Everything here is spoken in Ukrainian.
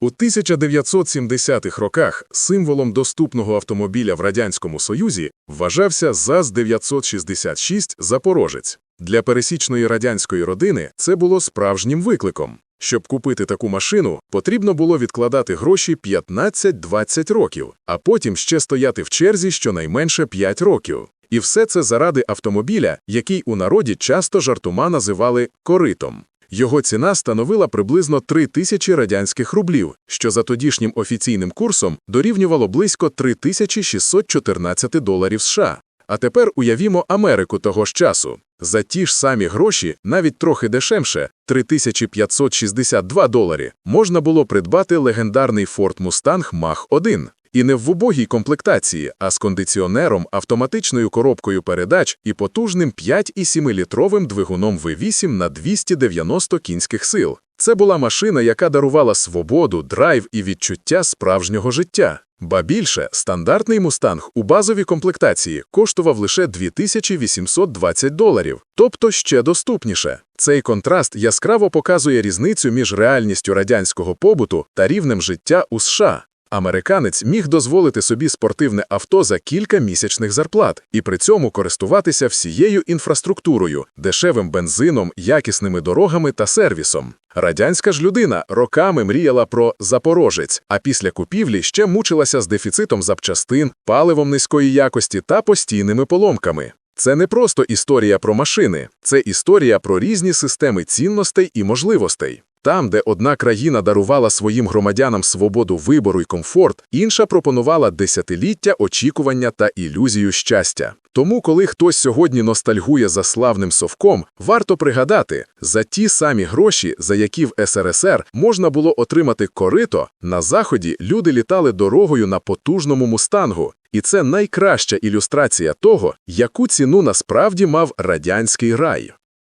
У 1970-х роках символом доступного автомобіля в Радянському Союзі вважався ЗАЗ-966 «Запорожець». Для пересічної радянської родини це було справжнім викликом. Щоб купити таку машину, потрібно було відкладати гроші 15-20 років, а потім ще стояти в черзі щонайменше 5 років. І все це заради автомобіля, який у народі часто жартома називали «коритом». Його ціна становила приблизно 3 тисячі радянських рублів, що за тодішнім офіційним курсом дорівнювало близько 3614 доларів США. А тепер уявімо Америку того ж часу. За ті ж самі гроші, навіть трохи дешевше, 3562 долари, можна було придбати легендарний Ford Mustang Mach-1. І не в убогій комплектації, а з кондиціонером, автоматичною коробкою передач і потужним 5,7-літровим двигуном V8 на 290 кінських сил. Це була машина, яка дарувала свободу, драйв і відчуття справжнього життя. Ба більше, стандартний «Мустанг» у базовій комплектації коштував лише 2820 доларів, тобто ще доступніше. Цей контраст яскраво показує різницю між реальністю радянського побуту та рівнем життя у США. Американець міг дозволити собі спортивне авто за кілька місячних зарплат і при цьому користуватися всією інфраструктурою, дешевим бензином, якісними дорогами та сервісом. Радянська ж людина роками мріяла про «Запорожець», а після купівлі ще мучилася з дефіцитом запчастин, паливом низької якості та постійними поломками. Це не просто історія про машини, це історія про різні системи цінностей і можливостей. Там, де одна країна дарувала своїм громадянам свободу вибору і комфорт, інша пропонувала десятиліття очікування та ілюзію щастя. Тому, коли хтось сьогодні ностальгує за славним совком, варто пригадати, за ті самі гроші, за які в СРСР можна було отримати корито, на Заході люди літали дорогою на потужному мустангу. І це найкраща ілюстрація того, яку ціну насправді мав радянський рай.